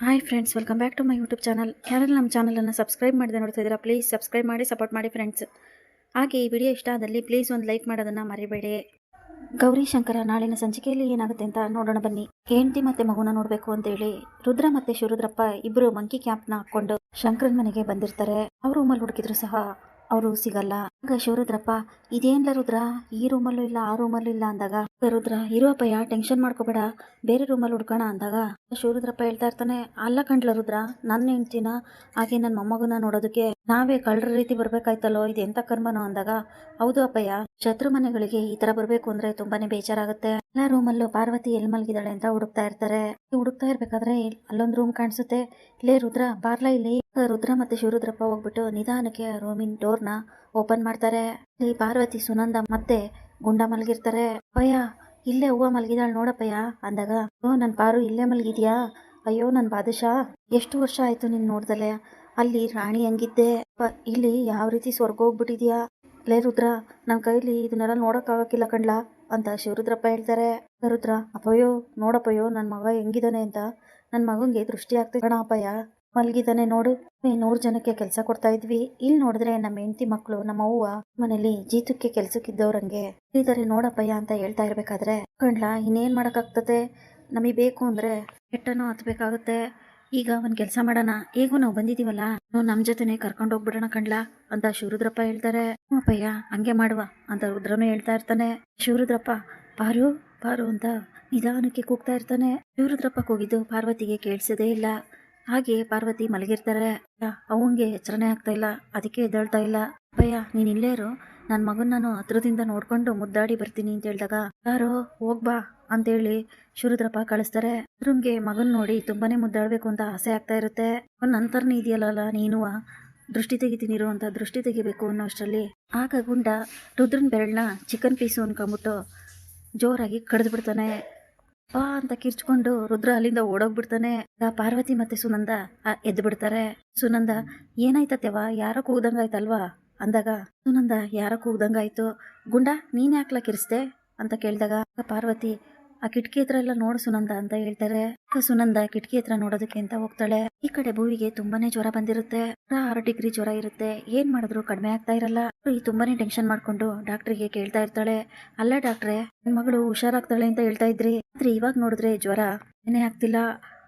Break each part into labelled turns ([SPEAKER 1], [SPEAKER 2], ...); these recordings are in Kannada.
[SPEAKER 1] Hi friends welcome back to my YouTube channel ಯಾರೆಲ್ಲ ನಮ್ಮ ಚಾನಲನ್ನು ಸಬ್ಸ್ಕ್ರೈಬ್ ಮಾಡಿದೆ ನೋಡ್ತಾ ಇದ್ದೀರಾ ಪ್ಲೀಸ್ ಸಬ್ಸ್ಕ್ರೈಬ್ ಮಾಡಿ ಸಪೋರ್ಟ್ ಮಾಡಿ ಫ್ರೆಂಡ್ಸ್ ಹಾಗೆ ಈ ವಿಡಿಯೋ ಇಷ್ಟ ಆದಲ್ಲಿ ಪ್ಲೀಸ್ ಒಂದು ಲೈಕ್ ಮಾಡೋದನ್ನು ಮರಿಬೇಡಿ. ಗೌರಿ ಶಂಕರ, ನಾಳಿನ ಸಂಚಿಕೆಯಲ್ಲಿ ಏನಾಗುತ್ತೆ ಅಂತ ನೋಡೋಣ ಬನ್ನಿ. ಹೆಂಡತಿ ಮತ್ತೆ ಮಗುನ ನೋಡಬೇಕು ಅಂತೇಳಿ ರುದ್ರ ಮತ್ತೆ ಶಿವರುದ್ರಪ್ಪ ಇಬ್ಬರು ಮಂಕಿ ಕ್ಯಾಪ್ನ ಹಾಕೊಂಡು ಶಂಕರನ್ ಮನೆಗೆ ಬಂದಿರ್ತಾರೆ. ಅವ್ರ ರೂಮಲ್ಲಿ ಹುಡುಕಿದ್ರು ಸಹ ಅವರು ಸಿಗಲ್ಲ. ಆಗ ಶಿವರುದ್ರಪ್ಪ ಇದೇನ್ಲ ರುದ್ರ? ಈ ರೂಮಲ್ಲೂ ಇಲ್ಲ, ಆ ರೂಮಲ್ಲೂ ಇಲ್ಲ ಅಂದಾಗ. ರುದ್ರ ಇರುವಪ್ಪಯ್ಯ ಟೆನ್ಷನ್ ಮಾಡ್ಕೋಬೇಡ. ಬೇರೆ ರೂಮಲ್ಲಿ ಹುಡ್ಕೋಣ ಅಂದಾಗ. ಶಿವರುದ್ರಪ್ಪ ಹೇಳ್ತಾ ಇರ್ತಾನೆ, ಅಲ್ಲ ಕಂಡ್ಲ ರುದ್ರ ನನ್ನ ಹೆಂಡ್ತಿನ, ಹಾಗೆ ನನ್ನ ಮೊಮ್ಮಗನ ನೋಡೋದಕ್ಕೆ ನಾವೇ ಕಳ್ಳರ ರೀತಿ ಬರ್ಬೇಕಾಯ್ತಲ್ಲೋ ಇದು ಎಂತ ಕರ್ಮನೋ ಅಂದಾಗ, ಹೌದು ಅಪ್ಪಯ್ಯ, ಶತ್ರು ಮನೆಗಳಿಗೆ ಈ ತರ ಬರ್ಬೇಕು ಅಂದ್ರೆ ತುಂಬಾನೇ ಬೇಜಾರಾಗುತ್ತೆ. ಎಲ್ಲ ರೂಮಲ್ಲೂ ಪಾರ್ವತಿ ಎಲ್ ಮಲಗಿದಾಳೆ ಅಂತ ಹುಡುಕ್ತಾ ಇರ್ತಾರೆ. ಹುಡುಕ್ತಾ ಇರ್ಬೇಕಾದ್ರೆ ಅಲ್ಲೊಂದು ರೂಮ್ ಕಾಣಿಸುತ್ತೆ. ಇಲ್ಲೇ ರುದ್ರ, ಬಾರ್ಲಾ ಇಲ್ಲಿ? ರುದ್ರ ಮತ್ತೆ ಶಿವರುದ್ರಪ್ಪ ಹೋಗ್ಬಿಟ್ಟು ನಿಧಾನಕ್ಕೆ ರೂಮಿನ ಡೋರ್ನ ಓಪನ್ ಮಾಡ್ತಾರೆ. ಇಲ್ಲಿ ಪಾರ್ವತಿ, ಸುನಂದ ಮತ್ತೆ ಗುಂಡ ಮಲಗಿರ್ತಾರೆ. ಅಯ್ಯ, ಇಲ್ಲೇ ಹೂವ ಮಲಗಿದಾಳೆ ನೋಡಪ್ಪಯ್ಯ, ಅಂದಾಗ ಓ ನನ್ ಪಾರು ಇಲ್ಲೇ ಮಲಗಿದ್ಯಾ? ಅಯ್ಯೋ ನನ್ನ ಬಾದಶಾ ಎಷ್ಟು ವರ್ಷ ಆಯ್ತು ನೀನ್ ನೋಡ್ದಲೆ? ಅಲ್ಲಿ ರಾಣಿ ಹಂಗಿದ್ದೆ? ಇಲ್ಲಿ ಯಾವ ರೀತಿ ಸ್ವರ್ಗ ಹೋಗ್ಬಿಟ್ಟಿದ್ಯಾ? ಲೇ, ರುದ್ರ ನನ್ನ ಕೈಲಿ ಇದನ್ನೆಲ್ಲ ನೋಡೋಕ್ಕಾಗಕ್ಕಿಲ್ಲ ಕಣ್ಲಾ, ಅಂತ ಶಿವರುದ್ರಪ್ಪ ಹೇಳ್ತಾರೆ. ರುದ್ರ, ಅಪ್ಪಯ್ಯೋ, ನೋಡಪ್ಪಯ್ಯೋ ನನ್ನ ಮಗ ಹೆಂಗಿದಾನೆ ಅಂತ ನನ್ನ ಮಗಂಗೆ ದೃಷ್ಟಿ ಆಗ್ತಾ ಕಣ ಅಪ್ಪಯ್ಯ. ಮಲಗಿದಾನೆ ನೋಡು. ನೂರು ಜನಕ್ಕೆ ಕೆಲಸ ಕೊಡ್ತಾ ಇದ್ವಿ. ಇಲ್ಲಿ ನೋಡಿದ್ರೆ ನಮ್ಮ ಹೆಂಡತಿ ಮಕ್ಕಳು ನಮ್ಮ ಅವ್ವ ಮನೇಲಿ ಜೀತಕ್ಕೆ ಕೆಲ್ಸಕ್ಕಿದ್ದವ್ರಂಗೆ ಇದ್ದಾರೆ ನೋಡಪ್ಪಯ್ಯ ಅಂತ ಹೇಳ್ತಾ ಇರ್ಬೇಕಾದ್ರೆ. ಕಣ್ಲಾ, ಇನ್ನೇನ್ ಮಾಡೋಕ್ಕಾಗ್ತದೆ? ನಮಗೆ ಬೇಕು ಅಂದ್ರೆ ಬೆಟ್ಟನೂ ಹತ್ಬೇಕಾಗುತ್ತೆ. ಈಗ ಒಂದು ಕೆಲಸ ಮಾಡೋಣ. ಹೇಗೂ ನಾವು ಬಂದಿದ್ದೀವಲ್ಲ ನಾವು ನಮ್ಮ ಜೊತೆನೆ ಕರ್ಕೊಂಡು ಹೋಗ್ಬಿಡೋಣ ಕಣ್ಲಾ ಅಂತ ಶಿವರುದ್ರಪ್ಪ ಹೇಳ್ತಾರೆ. "ಹ್ಞೂ ಅಪ್ಪಯ್ಯ ಹಂಗೆ ಮಾಡುವ ಅಂತ ರುದ್ರನು ಹೇಳ್ತಾ ಇರ್ತಾನೆ. ಶಿವರುದ್ರಪ್ಪ ಪಾರು ಪಾರು ಅಂತ ನಿಧಾನಕ್ಕೆ ಕೂಗ್ತಾ ಇರ್ತಾನೆ. ಶಿವರುದ್ರಪ್ಪ ಕೂಗಿದ್ದು ಪಾರ್ವತಿಗೆ ಕೇಳಿಸೋದೇ ಇಲ್ಲ. ಹಾಗೆ ಪಾರ್ವತಿ ಮಲಗಿರ್ತಾರೆ. ಅವಂಗೆ ಎಚ್ಚರನೇ ಆಗ್ತಾ ಇಲ್ಲ. ಅದಕ್ಕೆ ಎದ್ದೇಳ್ತಾ ಇಲ್ಲ. ಅಪ್ಪಯ್ಯ, ನೀನ್ ಇಲ್ಲೇ ಇರು. ನನ್ನ ಮಗನ ನಾನು ಹತ್ರದಿಂದ ನೋಡ್ಕೊಂಡು ಮುದ್ದಾಡಿ ಬರ್ತೀನಿ ಅಂತ ಹೇಳಿದಾಗ, ಯಾರೋ ಹೋಗ್ಬಾ ಅಂತೇಳಿ ಶುರುದ್ರಪ್ಪ ಕಳಿಸ್ತಾರೆ. ರುದ್ರಂಗೆ ಮಗನ್ ನೋಡಿ ತುಂಬಾನೇ ಮುದ್ದಾಡ್ಬೇಕು ಅಂತ ಆಸೆ ಆಗ್ತಾ ಇರುತ್ತೆ. ಅವ್ನ ಅಂತರ್ನೇ ಇದೆಯಲ್ಲ ನೀನು ದೃಷ್ಟಿ ತೆಗಿತೀನಿರು ಅಂತ ದೃಷ್ಟಿ ತೆಗಿಬೇಕು ಅನ್ನೋ ಅಷ್ಟರಲ್ಲಿ ಆಗ ಗುಂಡ ರುದ್ರನ್ ಬೆರಳನ್ನ ಚಿಕನ್ ಪೀಸು ಅನ್ಕೊಂಬಿಟ್ಟು ಜೋರಾಗಿ ಕಡ್ದು ಬಿಡ್ತಾನೆ ಆ ಅಂತ ಕಿರ್ಚ್ಕೊಂಡು ರುದ್ರ ಅಲ್ಲಿಂದ ಓಡೋಗ್ಬಿಡ್ತಾನೆ. ಪಾರ್ವತಿ ಮತ್ತೆ ಸುನಂದ ಎದ್ದು ಬಿಡ್ತಾರೆ ಸುನಂದ ಏನಾಯ್ತತ್ಯವ ಯಾರೋ ಕೂಗ್ದಂಗಾಯ್ತಲ್ವಾ? ಅಂದಾಗ, ಸುನಂದ, ಯಾರೋ ಕೂಗ್ದಂಗಾಯ್ತು. ಗುಂಡ, ನೀನ್ ಯಾಕ್ಲ ಕಿರಿಸ್ದೆ ಅಂತ ಕೇಳಿದಾಗ ಪಾರ್ವತಿ ಆ ಕಿಟಕಿ ಹತ್ರ ಎಲ್ಲ ನೋಡು ಸುನಂದ ಅಂತ ಹೇಳ್ತಾರೆ. ಸುನಂದ ಕಿಟಕಿ ಹತ್ರ ನೋಡೋದಕ್ಕೆ ಅಂತ ಹೋಗ್ತಾಳೆ. ಈ ಕಡೆ ಭೂವಿಗೆ ತುಂಬಾನೇ ಜ್ವರ ಬಂದಿರುತ್ತೆ. ಆರು ಡಿಗ್ರಿ ಜ್ವರ ಇರುತ್ತೆ. ಏನ್ ಮಾಡಿದ್ರು ಕಡಿಮೆ ಆಗ್ತಾ ಇರಲ್ಲ. ಈ ತುಂಬಾನೇ ಟೆನ್ಷನ್ ಮಾಡ್ಕೊಂಡು ಡಾಕ್ಟರ್ಗೆ ಕೇಳ್ತಾ ಇರ್ತಾಳೆ. ಅಲ್ಲ ಡಾಕ್ಟ್ರೆ, ನನ್ ಮಗಳು ಹುಷಾರಾಗ್ತಾಳೆ ಅಂತ ಹೇಳ್ತಾ ಇದ್ರಿ. ಆದ್ರೆ ಇವಾಗ ನೋಡಿದ್ರೆ ಜ್ವರ ಏನೇ ಆಗ್ತಿಲ್ಲ.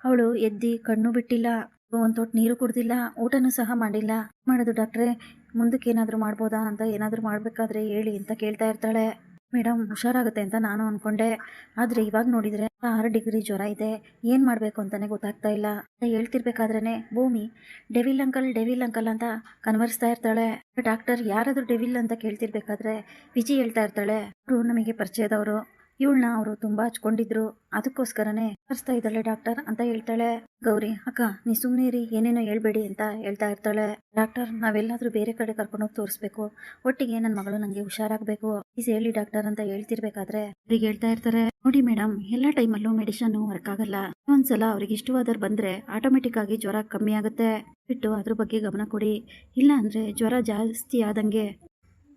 [SPEAKER 1] ಅವಳು ಎದ್ದಿ ಕಣ್ಣು ಬಿಟ್ಟಿಲ್ಲ. ಒಂದ್ ತೊಟ್ಟು ನೀರು ಕುಡ್ದಿಲ್ಲ. ಊಟನೂ ಸಹ ಮಾಡಿಲ್ಲ. ಮಾಡೋದು ಡಾಕ್ಟ್ರೆ, ಮುಂದಕ್ಕೆ ಏನಾದ್ರು ಮಾಡ್ಬೋದಾ ಅಂತ ಏನಾದ್ರು ಮಾಡಬೇಕಾದ್ರೆ ಹೇಳಿ ಅಂತ ಕೇಳ್ತಾ ಇರ್ತಾಳೆ. ಮೇಡಮ್ ಹುಷಾರಾಗುತ್ತೆ ಅಂತ ನಾನು ಅನ್ಕೊಂಡೆ. ಆದರೆ ಇವಾಗ ನೋಡಿದರೆ ಆರು ಡಿಗ್ರಿ ಜ್ವರ ಇದೆ. ಏನು ಮಾಡಬೇಕು ಅಂತಲೇ ಗೊತ್ತಾಗ್ತಾ ಇಲ್ಲ. ಅಂತ ಹೇಳ್ತಿರ್ಬೇಕಾದ್ರೇ ಭೂಮಿ, ಡೆವಿಲ್ ಅಂಕಲ್ ಡೆವಿಲ್ ಅಂಕಲ್ ಅಂತ ಕನ್ವರ್ಸ್ತಾ ಇರ್ತಾಳೆ. ಡಾಕ್ಟರ್ ಯಾರಾದರೂ ಡೆವಿಲ್ ಅಂತ ಕೇಳ್ತಿರ್ಬೇಕಾದ್ರೆ ವಿಜಿ ಹೇಳ್ತಾ ಇರ್ತಾಳೆ. ಅವರು ನಮಗೆ ಪರಿಚಯದವರು. ಇವಳನ್ನ ಅವರು ತುಂಬಾ ಹಚ್ಕೊಂಡಿದ್ರು. ಅದಕ್ಕೋಸ್ಕರನೇ ಕರ್ಸ್ತಾ ಇದ್ದಾಳೆ ಡಾಕ್ಟರ್ ಅಂತ ಹೇಳ್ತಾಳೆ. ಗೌರಿ, ಅಕ್ಕ, ನೀ ಸುಮ್ಮನೆ ರೀ ಏನೇನೋ ಹೇಳ್ಬೇಡಿ ಅಂತ ಹೇಳ್ತಾ ಇರ್ತಾಳೆ. ಡಾಕ್ಟರ್, ನಾವೆಲ್ಲಾದ್ರೂ ಬೇರೆ ಕಡೆ ಕರ್ಕೊಂಡೋಗಿ ತೋರಿಸ್ಬೇಕು. ಒಟ್ಟಿಗೆ ನನ್ನ ಮಗಳು ನಂಗೆ ಹುಷಾರಾಗ್ಬೇಕು. ಈಸ್ ಹೇಳಿ ಡಾಕ್ಟರ್ ಅಂತ ಹೇಳ್ತಿರ್ಬೇಕಾದ್ರೆ ಅವ್ರಿಗೆ ಹೇಳ್ತಾ ಇರ್ತಾರೆ. ನೋಡಿ ಮೇಡಮ್ ಎಲ್ಲ ಟೈಮಲ್ಲೂ ಮೆಡಿಷನ್ ವರ್ಕ್ ಆಗಲ್ಲ. ಒಂದ್ಸಲ ಅವ್ರಿಗೆ ಇಷ್ಟವಾದ್ರು ಬಂದ್ರೆ ಆಟೋಮೆಟಿಕ್ ಆಗಿ ಜ್ವರ ಕಮ್ಮಿ ಆಗುತ್ತೆ. ಬಿಟ್ಟು ಅದ್ರ ಬಗ್ಗೆ ಗಮನ ಕೊಡಿ. ಇಲ್ಲ ಅಂದ್ರೆ ಜ್ವರ ಜಾಸ್ತಿ ಆದಂಗೆ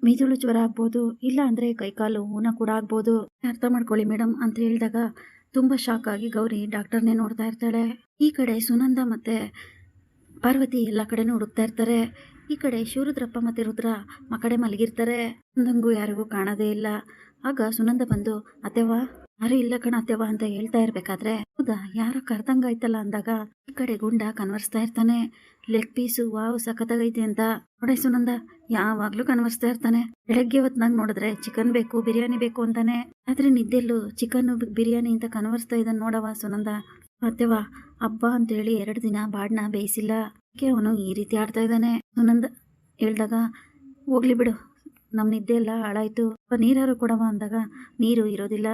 [SPEAKER 1] ಮಿದುಳು ಜ್ವರ ಆಗ್ಬೋದು, ಇಲ್ಲ ಅಂದರೆ ಕೈಕಾಲು ಊನ ಕೂಡ ಆಗ್ಬೋದು. ಅರ್ಥ ಮಾಡ್ಕೊಳ್ಳಿ ಮೇಡಮ್ ಅಂತ ಹೇಳಿದಾಗ ತುಂಬ ಶಾಕ್ ಆಗಿ ಗೌರಿ ಡಾಕ್ಟರ್ನೇ ನೋಡ್ತಾ ಇರ್ತಾಳೆ. ಈ ಕಡೆ ಸುನಂದ ಮತ್ತೆ ಪಾರ್ವತಿ ಎಲ್ಲ ಕಡೆನೂ ಹುಡುಕ್ತಾ ಇರ್ತಾರೆ. ಈ ಕಡೆ ಶಿವರುದ್ರಪ್ಪ ಮತ್ತೆ ರುದ್ರ ಮಕಡೆ ಕಡೆ ಮಲಗಿರ್ತಾರೆ. ನಂಗೂ ಯಾರಿಗೂ ಕಾಣೋದೇ ಇಲ್ಲ. ಆಗ ಸುನಂದ ಬಂದು ಅತ್ತೆವಾ ಯಾರು ಇಲ್ಲ ಕಣ ಅತ್ತೆವಾ ಅಂತ ಹೇಳ್ತಾ ಇರ್ಬೇಕಾದ್ರೆ, ಹೌದಾ? ಯಾರೋ ಕರ್ದಂಗಾಯ್ತಲ್ಲ ಅಂದಾಗ ಈ ಕಡೆ ಗುಂಡ ಕನ್ವರ್ಸ್ತಾ ಇರ್ತಾನೆ. ಲೆಗ್ ಪೀಸು ವಾವ್ ಸಖತ್ತಾಗೈತೆ ಅಂತ. ನೋಡೇ ಸುನಂದ, ಯಾವಾಗ್ಲೂ ಕನ್ವರ್ಸ್ತಾ ಇರ್ತಾನೆ. ಬೆಳಗ್ಗೆ ಹೊತ್ನಾಗ ನೋಡಿದ್ರೆ ಚಿಕನ್ ಬೇಕು, ಬಿರಿಯಾನಿ ಬೇಕು ಅಂತಾನೆ. ಆದ್ರೆ ನಿದ್ದೆಲ್ಲೂ ಚಿಕನ್ ಬಿರಿಯಾನಿ ಅಂತ ಕನ್ವರ್ಸ್ತಾ ಇದ್ದಾನೆ ನೋಡವ ಸುನಂದ. ಮತ್ತೆವಾ ಹಬ್ಬ ಅಂತೇಳಿ ಎರಡು ದಿನ ಬಾಡ್ನ ಬೇಯಿಸಿಲ್ಲ. ಅದಕ್ಕೆ ಅವನು ಈ ರೀತಿ ಆಡ್ತಾ ಇದ್ದಾನೆ. ಸುನಂದ ಹೇಳ್ದಾಗ, ಹೋಗ್ಲಿ ಬಿಡು ನಮ್ಮ ನಿದ್ದೆ ಎಲ್ಲ ಹಾಳಾಯ್ತು. ನೀರಾರು ಕೊಡವ ಅಂದಾಗ, ನೀರು ಇರೋದಿಲ್ಲ.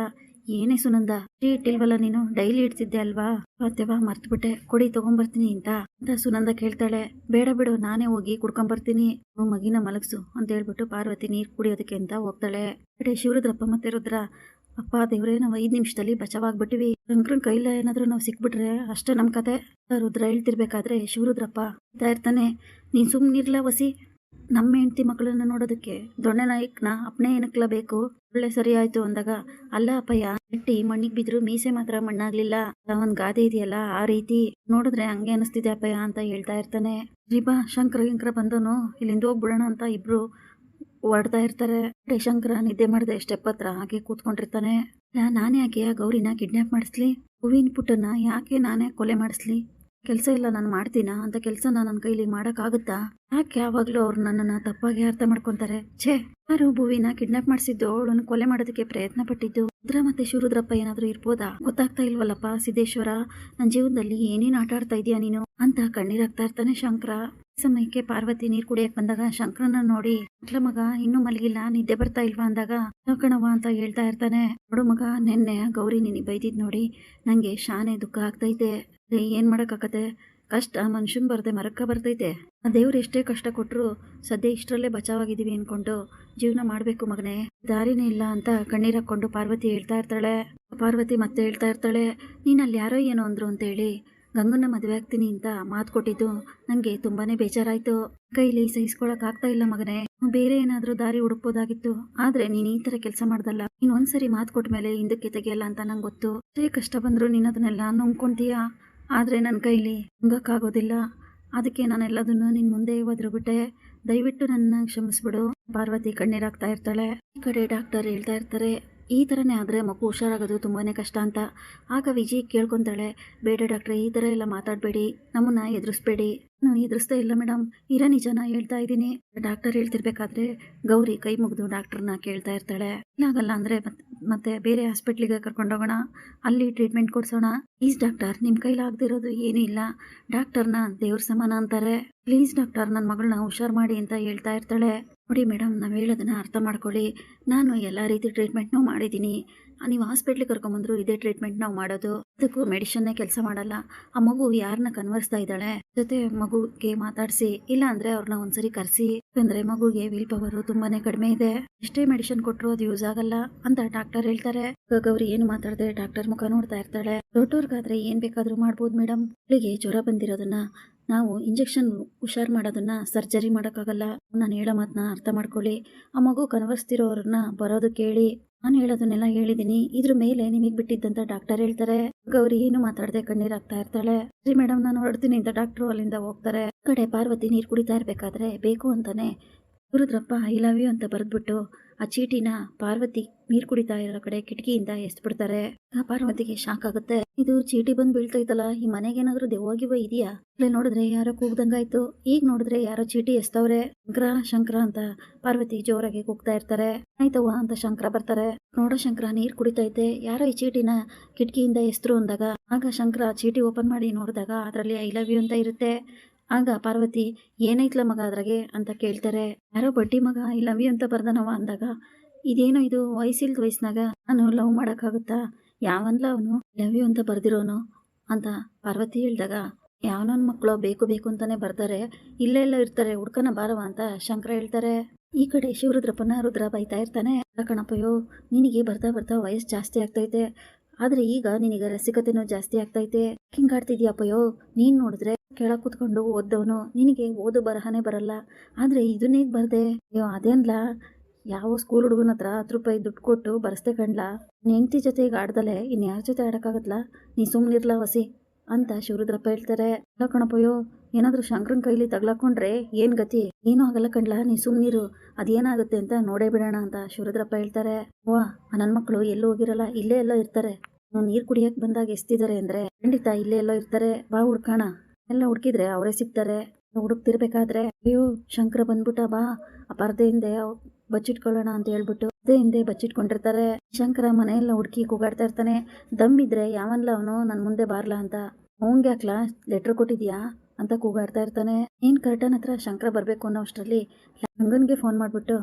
[SPEAKER 1] ಏನೇ ಸುನಂದ ಟೀ ಇಟ್ಟಿಲ್ವಲ್ಲ ನೀನು? ಡೈಲಿ ಇಡ್ತಿದ್ದೆ ಅಲ್ವಾ? ಮತ್ತೆವಾ ಮರ್ತ್ಬಿಟ್ಟೆ. ಕೊಡಿ, ತಗೊಂಬರ್ತೀನಿ ಅಂತ. ಅಂತ ಸುನಂದ ಕೇಳ್ತಾಳೆ. ಬೇಡ ಬಿಡು, ನಾನೇ ಹೋಗಿ ಕುಡ್ಕೊಂಬರ್ತೀನಿ. ಮಗಿನ ಮಲಗ್ಸು ಅಂತ ಹೇಳ್ಬಿಟ್ಟು ಪಾರ್ವತಿ ನೀರು ಕುಡಿಯೋದಕ್ಕೆ ಅಂತ ಹೋಗ್ತಾಳೆ. ಕಡೆ ಶಿವರುದ್ರಪ್ಪ ಮತ್ತೆ ರುದ್ರ. ಅಪ್ಪ, ದೇವ್ರೇ, ನಾವು ಐದು ನಿಮಿಷದಲ್ಲಿ ಬಚಾವಾಗ್ಬಿಟ್ಟಿವಿ. ಶಂಕರನ್ ಕೈಲ ಏನಾದ್ರೂ ನಾವು ಸಿಕ್ಬಿಟ್ರೆ ಅಷ್ಟೇ ನಮ್ಮ ಕತೆ. ರುದ್ರ ಹೇಳ್ತಿರ್ಬೇಕಾದ್ರೆ ಶಿವರುದ್ರಪ್ಪ ಇರ್ತಾನೆ. ನೀನ್ ಸುಮ್ಮನಿರ್ಲ ವಸಿ. ನಮ್ಮ ಹೆಂಡತಿ ಮಕ್ಕಳನ್ನ ನೋಡೋದಕ್ಕೆ ದೊಣ್ಣೆ ನಾಯಕನ ಅಪ್ನೆ ಏನಕ್ಲ ಬೇಕು. ಒಳ್ಳೆ ಸರಿ ಆಯ್ತು ಅಂದಾಗ, ಅಲ್ಲ ಅಪ್ಪಯ್ಯ, ಹೆಂಡತಿ ಮಣ್ಣಿಗೆ ಬಿದ್ರು ಮೀಸೆ ಮಾತ್ರ ಮಣ್ಣಾಗ್ಲಿಲ್ಲ. ಒಂದ್ ಗಾದೆ ಇದೆಯಲ್ಲ, ಆ ರೀತಿ ನೋಡಿದ್ರೆ ಹಂಗೆ ಅನಿಸ್ತಿದೆ ಅಪ್ಪಯ್ಯ ಅಂತ ಹೇಳ್ತಾ ಇರ್ತಾನೆ. ರಿಬಾ, ಶಂಕರ, ಗಿಂಕರ ಬಂದನು, ಇಲ್ಲಿಂದ ಹೋಗ್ಬಿಡೋಣ ಅಂತ ಇಬ್ರು ಹೊರಡ್ತಾ ಇರ್ತಾರೆ. ಶಂಕರ ನಿದ್ದೆ ಮಾಡಿದೆ ಸ್ಟೆಪ್ ಹತ್ರ ಹಾಗೆ ಕೂತ್ಕೊಂಡಿರ್ತಾನೆ. ನಾನೇ ಯಾಕೆ ಗೌರಿನ ಕಿಡ್ನಾಪ್ ಮಾಡಿಸ್ಲಿ? ಹೂವಿನ ಪುಟ್ಟನ್ನ ಯಾಕೆ ನಾನೇ ಕೊಲೆ ಮಾಡಿಸ್ಲಿ? ಕೆಲಸ ಇಲ್ಲ, ನಾನು ಮಾಡ್ತೀನ? ಅಂತ ಕೆಲಸನ ನನ್ನ ಕೈಲಿ ಮಾಡೋಕ್ಕಾಗುತ್ತಾ? ಯಾಕೆ ಯಾವಾಗಲೂ ಅವ್ರು ನನ್ನನ್ನು ತಪ್ಪಾಗಿ ಅರ್ಥ ಮಾಡ್ಕೊಂತಾರೆ? ಛೇ, ಯಾರು ಭೂವಿನ ಕಿಡ್ನಾಪ್ ಮಾಡಿಸಿದ್ದು? ಅವಳನ್ನು ಕೊಲೆ ಮಾಡೋದಕ್ಕೆ ಪ್ರಯತ್ನ ಪಟ್ಟಿದ್ದು? ರುದ್ರ ಮತ್ತೆ ಶಿವರುದ್ರಪ್ಪ ಏನಾದರೂ ಇರ್ಬೋದಾ? ಗೊತ್ತಾಗ್ತಾ ಇಲ್ವಲ್ಲಪ್ಪ, ಸಿದ್ದೇಶ್ವರ? ನನ್ನ ಜೀವನದಲ್ಲಿ ಏನೇನು ಆಟ ಆಡ್ತಾ ಇದೀಯಾ ನೀನು? ಅಂತ ಕಣ್ಣೀರಾಗ್ತಾ ಇರ್ತಾನೆ ಶಂಕರ. ಸಮಯಕ್ಕೆ ಪಾರ್ವತಿ ನೀರ್ ಕುಡಿಯಕ್ ಬಂದಾಗ ಶಂಕರನ ನೋಡಿ ಮಕ್ಳ ಮಗ, ಇನ್ನೂ ಮಲಗಿಲ್ಲ, ನಿದ್ದೆ ಬರ್ತಾ ಇಲ್ವಾ? ಅಂದಾಗ ಕಣವ ಅಂತ ಹೇಳ್ತಾ ಇರ್ತಾನೆ. ನೋಡು ಮಗ, ನೆನ್ನೆ ಗೌರಿ ನಿನಗೆ ಬೈದಿದ್ ನೋಡಿ, ನಂಗೆ ಶಾನೆ ದುಃಖ ಆಗ್ತೈತೆ. ಏನ್ ಮಾಡಕ್ಕಾಗತ್ತೆ? ಕಷ್ಟ ಮನುಷ್ಯನ್ ಬರ್ದೆ ಮರಕ್ಕ ಬರ್ತೈತೆ. ಆ ದೇವ್ರು ಎಷ್ಟೇ ಕಷ್ಟ ಕೊಟ್ರು ಸದ್ಯ ಇಷ್ಟರಲ್ಲೇ ಬಚಾವಾಗಿದ್ದೀವಿ ಅನ್ಕೊಂಡು ಜೀವನ ಮಾಡ್ಬೇಕು ಮಗನೇ. ದಾರಿನೇ ಇಲ್ಲ ಅಂತ ಕಣ್ಣೀರ್ ಹಾಕೊಂಡು ಪಾರ್ವತಿ ಹೇಳ್ತಾ ಇರ್ತಾಳೆ. ಪಾರ್ವತಿ ಮತ್ತೆ ಹೇಳ್ತಾ ಇರ್ತಾಳೆ ನೀನ್ ಅಲ್ಲಿ ಯಾರೋ ಏನೋ ಅಂದ್ರು ಅಂತೇಳಿ ಗಂಗನ್ನ ಮದುವೆ ಆಗ್ತೀನಿ ಅಂತ ಮಾತು ಕೊಟ್ಟಿದ್ದು ನಂಗೆ ತುಂಬಾನೇ ಬೇಜಾರಾಯ್ತು. ಕೈಲಿ ಸಹಿಸ್ಕೊಳಕ್ ಆಗ್ತಾ ಇಲ್ಲ ಮಗನೇ. ಬೇರೆ ಏನಾದ್ರೂ ದಾರಿ ಹುಡುಕ್ಬೋದಾಗಿತ್ತು. ಆದ್ರೆ ನೀನ್ ಈ ತರ ಕೆಲಸ ಮಾಡ್ದಲ್ಲ. ನೀನ್ ಒಂದ್ಸರಿ ಮಾತು ಕೊಟ್ಟ ಮೇಲೆ ಹಿಂದಕ್ಕೆ ತೆಗಿಯಲ್ಲ ಅಂತ ನಂಗೆ ಗೊತ್ತು. ಅಷ್ಟೇ ಕಷ್ಟ ಬಂದ್ರು ನೀನ್ ಅದನ್ನೆಲ್ಲ ನುಂಗ್ಕೊಂತೀಯ? ಆದ್ರೆ ನನ್ನ ಕೈಲಿ ನುಂಗಕ್ಕಾಗೋದಿಲ್ಲ. ಅದಕ್ಕೆ ನಾನು ಎಲ್ಲದನ್ನು ನಿನ್ನ ಮುಂದೆ ಒದ್ರುಬಿಟ್ಟೆ. ದಯವಿಟ್ಟು ನನ್ನ ಕ್ಷಮಿಸ್ಬಿಡು. ಪಾರ್ವತಿ ಕಣ್ಣೀರಾಗ್ತಾ ಇರ್ತಾಳೆ. ಈ ಕಡೆ ಡಾಕ್ಟರ್ ಹೇಳ್ತಾ ಇರ್ತಾರೆ, ಈ ಥರನೇ ಆದರೆ ಮಗು ಹುಷಾರಾಗೋದು ತುಂಬಾ ಕಷ್ಟ ಅಂತ. ಆಗ ವಿಜಿ ಕೇಳ್ಕೊಂತಾಳೆ, ಬೇಡ ಡಾಕ್ಟ್ರೆ, ಈ ಥರ ಎಲ್ಲ ಮಾತಾಡಬೇಡಿ. ನಮ್ಮನ್ನು ಎದುರಿಸ್ಬೇಡಿ. ನಾನು ಎದುರಿಸ್ತಾ ಇಲ್ಲ ಮೇಡಮ್. ಇರೋ ನಿಜನ ಹೇಳ್ತಾ ಇದ್ದೀನಿ. ಡಾಕ್ಟರ್ ಹೇಳ್ತಿರ್ಬೇಕಾದ್ರೆ ಗೌರಿ ಕೈ ಮುಗಿದು ಡಾಕ್ಟರ್ನ ಕೇಳ್ತಾ ಇರ್ತಾಳೆ. ಇಲ್ಲಾಗಲ್ಲ ಅಂದರೆ ಮತ್ತೆ ಬೇರೆ ಹಾಸ್ಪಿಟ್ಲಿಗೆ ಕರ್ಕೊಂಡೋಗೋಣ ಅಲ್ಲಿ ಟ್ರೀಟ್ಮೆಂಟ್ ಕೊಡ್ಸೋಣ. ಪ್ಲೀಸ್ ಡಾಕ್ಟರ್ ನಿಮ್ಮ ಕೈಲಾಗದಿರೋದು ಏನೂ ಇಲ್ಲ. ಡಾಕ್ಟರ್ನ ದೇವ್ರ ಸಮಾನ ಅಂತಾರೆ. ಪ್ಲೀಸ್ ಡಾಕ್ಟರ್ ನನ್ನ ಮಗಳನ್ನ ಹುಷಾರ್ ಮಾಡಿ ಅಂತ ಹೇಳ್ತಾ ಇರ್ತಾಳೆ. ನೋಡಿ ಮೇಡಮ್, ನಾವು ಹೇಳೋದನ್ನ ಅರ್ಥ ಮಾಡ್ಕೊಳ್ಳಿ. ನಾನು ಎಲ್ಲ ರೀತಿ ಟ್ರೀಟ್ಮೆಂಟ್ನೂ ಮಾಡಿದ್ದೀನಿ. ನೀವು ಹಾಸ್ಪಿಟ್ಲಿಗೆ ಕರ್ಕೊಂಬಂದ್ರು ಇದೇ ಟ್ರೀಟ್ಮೆಂಟ್ ನಾವು ಮಾಡೋದು. ಅದಕ್ಕೂ ಮೆಡಿಷನ್ನೇ ಕೆಲಸ ಮಾಡಲ್ಲ. ಆ ಮಗು ಯಾರನ್ನ ಕನ್ವರ್ಸ್ತಾ ಇದ್ದಾಳೆ? ಜೊತೆ ಮಗುಗೆ ಮಾತಾಡಿಸಿ, ಇಲ್ಲ ಅಂದ್ರೆ ಅವ್ರನ್ನ ಒಂದ್ಸರಿ ಕರೆಸಿ. ಯಾಕಂದ್ರೆ ಮಗುಗೆ ವಿಲ್ ಪವರ್ ತುಂಬಾನೇ ಕಡಿಮೆ ಇದೆ. ಎಷ್ಟೇ ಮೆಡಿಸಿನ್ ಕೊಟ್ಟರು ಅದು ಯೂಸ್ ಆಗಲ್ಲ ಅಂತ ಡಾಕ್ಟರ್ ಹೇಳ್ತಾರೆ. ಆಗ ಗೌರಿ ಏನು ಮಾತಾಡದೆ ಡಾಕ್ಟರ್ ಮುಖ ನೋಡ್ತಾ ಇರ್ತಾಳೆ. ದೊಡ್ಡವ್ರಿಗಾದ್ರೆ ಏನ್ ಬೇಕಾದ್ರೂ ಮಾಡ್ಬೋದು ಮೇಡಮ್ ಅವಳಿಗೆ ಜ್ವರ ಬಂದಿರೋದನ್ನ, ನಾವು ಇಂಜೆಕ್ಷನ್ ಹುಷಾರ್ ಮಾಡೋದನ್ನ ಸರ್ಜರಿ ಮಾಡೋಕ್ಕಾಗಲ್ಲ. ನಾನು ಹೇಳೋ ಮಾತನ್ನ ಅರ್ಥ ಮಾಡ್ಕೊಳ್ಳಿ. ಆ ಮಗು ಕನ್ವರ್ಸ್ತಿರೋರನ್ನ ಬರೋದು ಕೇಳಿ. ನಾನು ಹೇಳೋದನ್ನೆಲ್ಲ ಹೇಳಿದ್ದೀನಿ ಇದ್ರ ಮೇಲೆ ನಿಮಗೆ ಬಿಟ್ಟಿದ್ದಂತ ಡಾಕ್ಟರ್ ಹೇಳ್ತಾರೆ. ಗೌರಿ ಏನು ಮಾತಾಡದೆ ಕಣ್ಣೀರಾಗ್ತಾ ಇರ್ತಾಳೆ. ಸರಿ ಮೇಡಮ್ ನಾನು ಹೊರಡ್ತೀನಿ ಅಂತ ಡಾಕ್ಟ್ರು ಅಲ್ಲಿಂದ ಹೋಗ್ತಾರೆ. ಕಡೆ ಪಾರ್ವತಿ ನೀರು ಕುಡಿತಾ ಇರ್ಬೇಕಾದ್ರೆ ಬೇಕು ಅಂತಾನೆ. ಗುರುದ್ರಪ್ಪ ಐ ಲವ್ ಯು ಅಂತ ಬರೆದ್ಬಿಟ್ಟು ಆ ಚೀಟಿನ ಪಾರ್ವತಿ ನೀರ್ ಕುಡಿತಾ ಇರೋ ಕಡೆ ಕಿಟಕಿಯಿಂದ ಎಸ್ಬಿಡ್ತಾರೆ. ಆ ಪಾರ್ವತಿಗೆ ಶಾಕ್ ಆಗುತ್ತೆ. ಇದು ಚೀಟಿ ಬಂದ್ ಬೀಳ್ತೈತಲ್ಲ, ಈ ಮನೆಗೇನಾದ್ರೂ ದೆವ್ವಾಗಿವ ಇದೆಯಾ? ಇಲ್ಲೇ ನೋಡಿದ್ರೆ ಯಾರೋ ಕೂಗ್ದಂಗಾಯ್ತು. ಈಗ ನೋಡಿದ್ರೆ ಯಾರೋ ಚೀಟಿ ಎಸ್ತವ್ರೆ. ಶಂಕರ ಶಂಕರ ಅಂತ ಪಾರ್ವತಿ ಜೋರಾಗಿ ಕೂಗ್ತಾ ಇರ್ತಾರೆ. ಆಯ್ತವ್ವ ಅಂತ ಶಂಕರ ಬರ್ತಾರೆ. ನೋಡೋ ಶಂಕರ, ನೀರ್ ಕುಡಿತೈತೆ. ಯಾರೋ ಈ ಚೀಟಿನ ಕಿಟಕಿಯಿಂದ ಎಸ್ತರು ಅಂದಾಗ, ಆಗ ಶಂಕರ ಚೀಟಿ ಓಪನ್ ಮಾಡಿ ನೋಡಿದಾಗ ಅದರಲ್ಲಿ ಐ ಲವ್ ಯು ಅಂತ ಇರುತ್ತೆ. ಆಗ ಪಾರ್ವತಿ ಏನೈತ್ಲ ಮಗ ಅದ್ರಾಗೆ? ಅಂತ ಕೇಳ್ತಾರೆ. ಯಾರೋ ಬಡ್ಡಿ ಮಗ, ಈ ಲವ್ ಅಂತ ಬರ್ದನವ ಅಂದಾಗ, ಇದೇನೋ ಇದು ವಯಸ್ಸಿಲ್ದ ವಯಸ್ಸಿನಾಗ ನಾನು ಲವ್ ಮಾಡೋಕ್ಕಾಗುತ್ತಾ? ಯಾವನ್ಲ ಅವನು ಲವ್ ಅಂತ ಬರ್ದಿರೋನು? ಅಂತ ಪಾರ್ವತಿ ಹೇಳಿದಾಗ ಯಾವನೊಂದು ಮಕ್ಕಳು ಬೇಕು ಬೇಕು ಅಂತಾನೆ ಬರ್ತಾರೆ ಇಲ್ಲೇ ಎಲ್ಲ ಇರ್ತಾರೆ, ಹುಡ್ಕನ ಬಾರವ ಅಂತ ಶಂಕರ ಹೇಳ್ತಾರೆ. ಈ ಕಡೆ ಶಿವರುದ್ರಪ್ಪನ ರುದ್ರ ಬೈತಾ ಇರ್ತಾನೆ. "ಅಲ್ಲ ಕಣಪ್ಪಯ್ಯೋ, ನಿನಗೆ ಬರ್ತಾ ಬರ್ತಾ ವಯಸ್ಸು ಜಾಸ್ತಿ ಆಗ್ತೈತೆ. ಆದ್ರೆ ಈಗ ನಿನಗೆ ರಸಿಕತೆನೂ ಜಾಸ್ತಿ ಆಗ್ತೈತೆ. ಹಿಂಗಾಡ್ತಿದ್ಯಪ್ಪಯ್ಯೋ ನೀನ್ ನೋಡಿದ್ರೆ ಕೆಳ ಕುತ್ಕೊಂಡು ಓದ್ದವನು. ನಿನಗೆ ಓದು ಬರಹನೇ ಬರಲ್ಲ. ಆದ್ರೆ ಇದನ್ನೇ ಬರ್ದೆ? ಅಯ್ಯೋ, ಅದೇನ್ಲ? ಯಾವ ಸ್ಕೂಲ್ ಹುಡುಗನ ಹತ್ರ ಹತ್ತು ರೂಪಾಯಿ ದುಡ್ಡು ಕೊಟ್ಟು ಬರ್ಸ್ದೆ ಕಣ್ಲಾ? ನೆಂಟಿ ಜೊತೆ ಈಗ ಆಡ್ದಲೆ ಇನ್ಯಾರ ಜೊತೆ ಆಡಕ್ಕಾಗತ್ಲ? ನೀ ಸುಮ್ಮನಿರ್ಲ ವಸಿ. ಅಂತ ಶಿವರುದ್ರಪ್ಪ ಹೇಳ್ತಾರೆ, ಅಲ್ಲ ಕಣಪ್ಪಯ್ಯೋ, ಏನಾದ್ರೂ ಶಂಕರನ್ ಕೈಲಿ ತಗ್ಲಾಕೊಂಡ್ರೆ ಏನ್ ಗತಿ? ಏನೂ ಆಗಲ್ಲ ಕಣ್ಲಾ, ನೀ ಸುಮ್ನಿರು ಅದೇನಾಗುತ್ತೆ ಅಂತ ನೋಡೇ ಬಿಡೋಣ ಅಂತ ಶಿವರುದ್ರಪ್ಪ ಹೇಳ್ತಾರೆ. ವಾ ನನ್ನ ಮಕ್ಕಳು ಎಲ್ಲೂ ಹೋಗಿರಲ್ಲ, ಇಲ್ಲೇ ಎಲ್ಲೋ ಇರ್ತಾರೆ. ನೀರು ಕುಡಿಯಕ್ ಬಂದಾಗ ಎಸ್ತಿದಾರೆ ಅಂದ್ರೆ ಖಂಡಿತ ಇಲ್ಲೇ ಎಲ್ಲೋ ಇರ್ತಾರೆ. ಬಾ ಹುಡ್ಕೋಣ. ಎಲ್ಲ ಹುಡುಕಿದ್ರೆ ಅವರೇ ಸಿಗ್ತಾರೆ. ಹುಡುಕ್ತಿರ್ಬೇಕಾದ್ರೆ, ಅಯ್ಯೋ, ಶಂಕರ ಬಂದ್ಬಿಟ್ಟ ಬಾ. ಆ ಬಚ್ಚಿಟ್ಕೊಳ್ಳೋಣ ಅಂತ ಹೇಳ್ಬಿಟ್ಟು ಅದೇ ಹಿಂದೆ ಬಚ್ಚಿಟ್ಕೊಂಡಿರ್ತಾರೆ. ಶಂಕರ ಮನೆಯೆಲ್ಲ ಹುಡುಕಿ ಕೂಗಾಡ್ತಾ ಇರ್ತಾನೆ. ದಮ್ಮಿದ್ರೆ ಯಾವನ್ಲ ಅವನು ನನ್ನ ಮುಂದೆ ಬಾರ್ಲಾ ಅಂತ. ಅವಂಗೆ ಹಾಕ್ಲಾ ಲೆಟ್ರ್ ಕೊಟ್ಟಿದ್ಯಾ? ಅಂತ ಕೂಗಾಡ್ತಾ ಇರ್ತಾನೆ. ಏನ್ ಕರ್ಟನ್ ಹತ್ರ ಶಂಕರ ಬರಬೇಕು ಅನ್ನೋ ಅಷ್ಟರಲ್ಲಿ ಲಂಗನ್ಗೆ ಫೋನ್ ಮಾಡಿಬಿಟ್ಟು,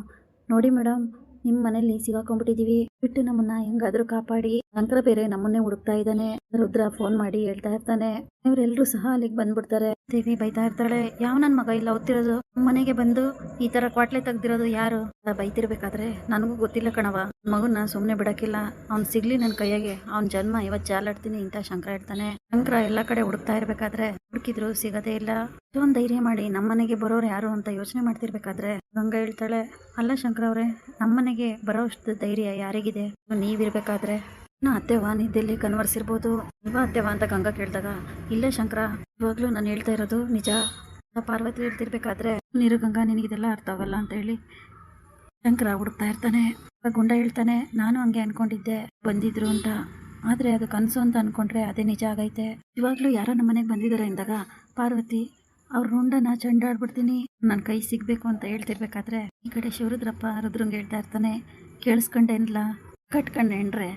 [SPEAKER 1] ನೋಡಿ ಮೇಡಮ್ ನಿಮ್ಮ ಮನೇಲಿ ಸಿಗಾಕೊಂಡ್ಬಿಟ್ಟಿದೀವಿ. ಬಿಟ್ಟು ನಮ್ಮನ್ನ ಹೆಂಗಾದ್ರೂ ಕಾಪಾಡಿ. ಶಂಕರ ಬೇರೆ ನಮ್ಮನ್ನೇ ಹುಡುಕ್ತಾ ಇದ್ದಾನೆ. ರುದ್ರ ಫೋನ್ ಮಾಡಿ ಹೇಳ್ತಾ ಇರ್ತಾನೆ. ಇವರೆಲ್ಲರೂ ಸಹ ಅಲ್ಲಿಗೆ ಬಂದ್ಬಿಡ್ತಾರೆ. ದೇವಿ ಬೈತಾ ಇರ್ತಾಳೆ. ಯಾವ ನನ್ ಮಗ ಇಲ್ಲ ಓದ್ತಿರೋದು ಮನೆಗೆ ಬಂದು ಈ ತರ ಕ್ವಾಟ್ಲೆ ತೆಗ್ದಿರೋದು ಯಾರು? ಬೈತಿರ್ಬೇಕಾದ್ರೆ ನನಗೂ ಗೊತ್ತಿಲ್ಲ ಕಣವ ಮಗುನ ಸುಮ್ನೆ ಬಿಡಕ್ಕಿಲ್ಲ. ಅವ್ನ್ ಸಿಗ್ಲಿ ನನ್ ಕೈಯಾಗೆ. ಅವ್ನ್ ಜನ್ಮ ಇವತ್ ಜಾಲಾಡ್ತೀನಿ ಇಂತ ಶಂಕರ ಇಡ್ತಾನೆ ಶಂಕರ ಎಲ್ಲಾ ಕಡೆ ಹುಡುಕ್ತಾ ಇರ್ಬೇಕಾದ್ರೆ ಹುಡುಕಿದ್ರು ಸಿಗದೇ ಇಲ್ಲ. ಇಷ್ಟೊಂದ್ ಧೈರ್ಯ ಮಾಡಿ ನಮ್ಮನೆಗೆ ಬರೋರು ಯಾರು ಅಂತ ಯೋಚನೆ ಮಾಡ್ತಿರ್ಬೇಕಾದ್ರೆ ಗಂಗಾ ಹೇಳ್ತಾಳೆ. ಅಲ್ಲ ಶಂಕರ ಅವ್ರೆ ನಮ್ಮನೆಗೆ ಬರೋಷ್ಟು ಧೈರ್ಯ ಯಾರಿಗಿದೆ? ನೀವಿರ್ಬೇಕಾದ್ರೆ ನಾ ಅತ್ತೆವ ನಿದ್ದೆಲ್ಲಿ ಕನ್ವರ್ಸಿರ್ಬೋದು ಅಲ್ವಾ ಅತ್ತೆವಾ ಅಂತ ಗಂಗಾ ಕೇಳಿದಾಗ, ಇಲ್ಲ ಶಂಕರ, ಇವಾಗ್ಲೂ ನಾನು ಹೇಳ್ತಾ ಇರೋದು ನಿಜ. ಪಾರ್ವತಿ ಹೇಳ್ತಿರ್ಬೇಕಾದ್ರೆ, ನೀರು ಗಂಗಾ ನಿನಗಿದೆಲ್ಲ ಅರ್ಥ ಆಗಲ್ಲ ಅಂತ ಹೇಳಿ ಶಂಕರ ಹುಡುಕ್ತಾ ಇರ್ತಾನೆ. ಗುಂಡ ಹೇಳ್ತಾನೆ, ನಾನು ಹಂಗೆ ಅನ್ಕೊಂಡಿದ್ದೆ, ಬಂದಿದ್ರು ಅಂತ. ಆದ್ರೆ ಅದು ಕನಸು ಅಂತ ಅನ್ಕೊಂಡ್ರೆ ಅದೇ ನಿಜ ಆಗೈತೆ. ಇವಾಗ್ಲೂ ಯಾರೋ ನಮ್ಮ ಮನೆಗೆ ಬಂದಿದಾರೆ ಅಂದಾಗ, ಪಾರ್ವತಿ, ಅವ್ರ ರುಂಡನ ಚಂಡಾಡ್ಬಿಡ್ತೀನಿ. ನನ್ನ ಕೈ ಸಿಗ್ಬೇಕು ಅಂತ ಹೇಳ್ತಿರ್ಬೇಕಾದ್ರೆ, ಈ ಕಡೆ ಶಿವರುದ್ರಪ್ಪ ರುದ್ರಂಗೆ ಹೇಳ್ತಾ ಇರ್ತಾನೆ. ಕೇಳಿಸ್ಕೊಂಡೇನ್ಲ ಹೆಂಡ್ರೆ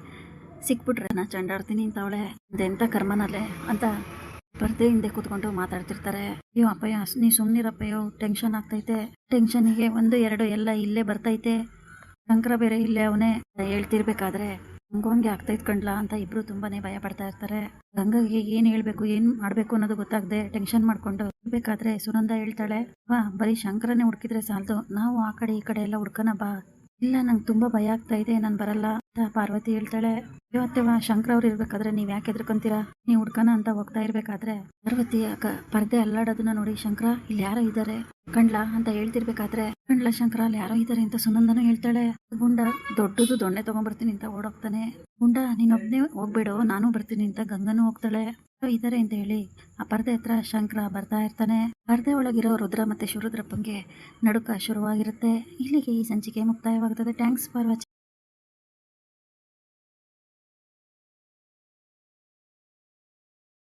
[SPEAKER 1] ಸಿಕ್ಬಿಟ್ರೆ ನಾ ಚಂಡಾಡ್ತೀನಿ ಇಂಥವಳೆ. ಅದೆಂಥ ಕರ್ಮನಲ್ಲೇ ಅಂತ ಬರ್ದೇ ಹಿಂದೆ ಕೂತ್ಕೊಂಡು ಮಾತಾಡ್ತಿರ್ತಾರೆ. ಅಯ್ಯೋ ಅಪ್ಪಯ್ಯ, ನೀ ಸುಮ್ಮನಿರಪ್ಪಯ್ಯೋ ಟೆನ್ಷನ್ ಆಗ್ತೈತೆ. ಟೆನ್ಷನಿಗೆ ಒಂದು ಎರಡು ಎಲ್ಲ ಇಲ್ಲೇ ಬರ್ತೈತೆ. ಶಂಕರ ಬೇರೆ ಇಲ್ಲೇ ಅವನೇ ಹೇಳ್ತಿರ್ಬೇಕಾದ್ರೆ ಹಂಗೋಂಗೆ ಆಗ್ತೈತ್ ಕಣ್ಲಾ ಅಂತ ಇಬ್ರು ತುಂಬಾನೇ ಭಯ ಪಡ್ತಾ ಇರ್ತಾರೆ. ಗಂಗಾಗೆ ಏನ್ ಹೇಳ್ಬೇಕು, ಏನ್ ಮಾಡ್ಬೇಕು ಅನ್ನೋದು ಗೊತ್ತಾಗದೆ ಟೆನ್ಷನ್ ಮಾಡ್ಕೊಂಡು ಬೇಕಾದ್ರೆ ಸುನಂದ ಹೇಳ್ತಾಳೆ, ವಾ, ಬರೀ ಶಂಕರನೇ ಹುಡುಕಿದ್ರೆ ಸಾಲದು. ನಾವು ಆ ಕಡೆ ಈ ಕಡೆ ಎಲ್ಲ ಹುಡ್ಕನ ಬಾ. ಇಲ್ಲ, ನಂಗೆ ತುಂಬಾ ಭಯ ಆಗ್ತಾ ಇದೆ. ನಾನು ಬರಲ್ಲ ಅಂತ ಪಾರ್ವತಿ ಹೇಳ್ತಾಳೆ. ಇವತ್ತೇವ ಶಂಕರ ಅವ್ರು ಇರ್ಬೇಕಾದ್ರೆ ನೀವು ಯಾಕೆ ಎದ್ರಕೊಂತೀರಾ ನೀವು ಹುಡ್ಕನ ಅಂತ ಹೋಗ್ತಾ ಇರ್ಬೇಕಾದ್ರೆ. ಪಾರ್ವತಿ ಪರ್ದೆ ಅಲ್ಲಾಡೋದನ್ನ ನೋಡಿ ಶಂಕರ ಇಲ್ಲಿ ಯಾರೋ ಇದ್ದಾರೆ ಕಂಡ್ಲ ಅಂತ ಹೇಳ್ತಿರ್ಬೇಕಾದ್ರೆ ಕಂಡ್ಲಾ ಶಂಕರ ಅಲ್ಲಿ ಯಾರೋ ಇದ್ದಾರೆ ಅಂತ ಸುನಂದನೂ ಹೇಳ್ತಾಳೆ. ಗುಂಡ, ದೊಡ್ಡದು ದೊಣ್ಣೆ ತಗೊಂಡ್ಬರ್ತೀನಿ ಅಂತ ಓಡೋಗ್ತಾನೆ. ಗುಂಡ ನೀನೊಬ್ನೇ ಹೋಗ್ಬೇಡು, ನಾನು ಬರ್ತೀನಿ ಅಂತ ಗಂಗನೂ ಹೋಗ್ತಾಳೆ. ಇದ್ದಾರೆ ಅಂತ ಹೇಳಿ ಆ ಪರ್ದೆ ಹತ್ರ ಶಂಕರ ಬರ್ತಾ ಇರ್ತಾನೆ. ಪರದೆ ಒಳಗಿರೋ ರುದ್ರ ಮತ್ತೆ ಶಿವರುದ್ರಪ್ಪಂಗೆ ನಡುಕ ಶುರುವಾಗಿರುತ್ತೆ. ಇಲ್ಲಿಗೆ ಈ ಸಂಚಿಕೆ ಮುಕ್ತಾಯವಾಗುತ್ತದೆ ಥ್ಯಾಂಕ್ಸ್ ಫಾರ್ ವಾಚಿಂಗ್